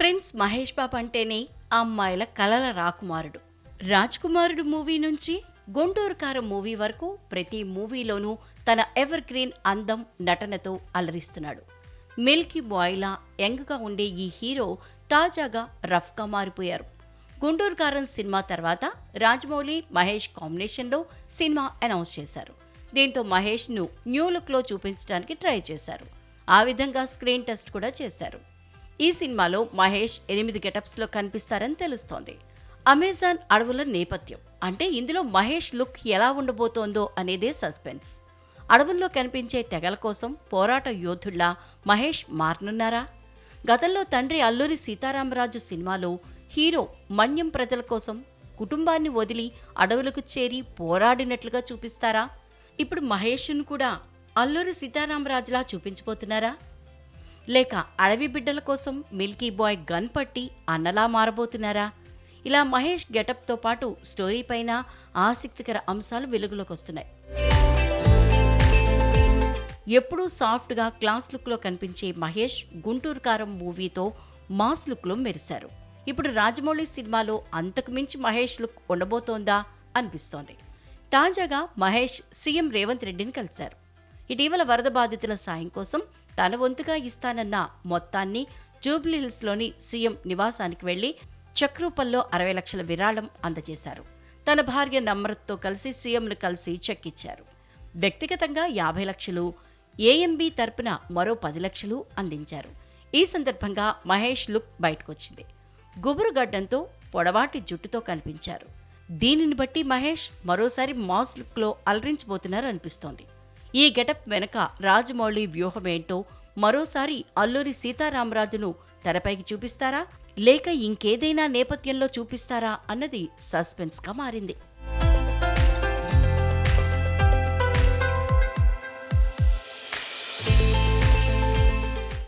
Prince Mahesh Babu అంటేనే అమ్మాయిల కలల రాకుమారుడు. రాజ్ కుమారుడు మూవీ నుంచి గుంటూరు కారం మూవీ వరకు ప్రతి మూవీలోనూ తన ఎవర్ గ్రీన్ అందం నటనతో అలరిస్తున్నాడు. మిల్కీ బాయ్లా యంగ్గా ఉండే ఈ హీరో తాజాగా రఫ్గా మారిపోయారు. గుంటూరు కారం సినిమా తర్వాత రాజమౌళి మహేష్ కాంబినేషన్లో సినిమా అనౌన్స్ చేశారు. దీంతో మహేష్ను న్యూ లుక్లో చూపించడానికి ట్రై చేశారు. ఆ విధంగా స్క్రీన్ టెస్ట్ కూడా చేశారు. ఈ సినిమాలో మహేష్ ఎనిమిది గెటప్స్లో కనిపిస్తారని తెలుస్తోంది. అమెజాన్ అడవుల నేపథ్యం. అంటే ఇందులో మహేష్ లుక్ ఎలా ఉండబోతోందో అనేదే సస్పెన్స్. అడవుల్లో కనిపించే తెగల కోసం పోరాట యోధుల్లా మహేష్ మారనున్నారా? గతంలో తండ్రి అల్లూరి సీతారామరాజు సినిమాలో హీరో మన్యం ప్రజల కోసం కుటుంబాన్ని వదిలి అడవులకు చేరి పోరాడినట్లుగా చూపిస్తారా? ఇప్పుడు మహేష్ను కూడా అల్లూరి సీతారామరాజులా చూపించబోతున్నారా? లేక అడవి బిడ్డల కోసం మిల్కీ బాయ్ గన్ పట్టి అన్నలా మారబోతున్నారా? ఇలా మహేష్ గెటప్తో పాటు స్టోరీ పైన ఆసక్తికర అంశాలు వెలుగులోకి వస్తున్నాయి ఎప్పుడూ సాఫ్ట్గా క్లాస్ లుక్లో కనిపించే మహేష్ గుంటూరు కారం మూవీతో మాస్ లుక్లో మెరిశారు. ఇప్పుడు రాజమౌళి సినిమాలో అంతకు మించి మహేష్ లుక్ ఉండబోతోందా అనిపిస్తోంది. తాజాగా మహేష్ సీఎం రేవంత్ రెడ్డిని కలిశారు. ఇటీవల వరద బాధితుల సాయం కోసం తన వంతుగా ఇస్తానన్న మొత్తాన్ని జూబ్లీహిల్స్లోని సీఎం నివాసానికి వెళ్ళి చెక్ రూపంలో అరవై లక్షల విరాళం అందజేశారు. తన భార్య నమ్రత్తో కలిసి సీఎంను కలిసి చెక్ ఇచ్చారు. వ్యక్తిగతంగా యాభై లక్షలు ఏఎంబీ తరపున మరో పది లక్షలు అందించారు. ఈ సందర్భంగా మహేష్ లుక్ బయటకొచ్చింది. గుబురు గడ్డంతో పొడవాటి జుట్టుతో కనిపించారు. దీనిని బట్టి మహేష్ మరోసారి మాస్ లుక్లో అలరించబోతున్నారు అనిపిస్తోంది. ఈ గెటప్ వెనక రాజమౌళి వ్యూహమేంటో మరోసారి అల్లూరి సీతారామరాజును తెరపైకి చూపిస్తారా? లేక ఇంకేదైనా నేపథ్యంలో చూపిస్తారా? అన్నది సస్పెన్స్గా మారింది.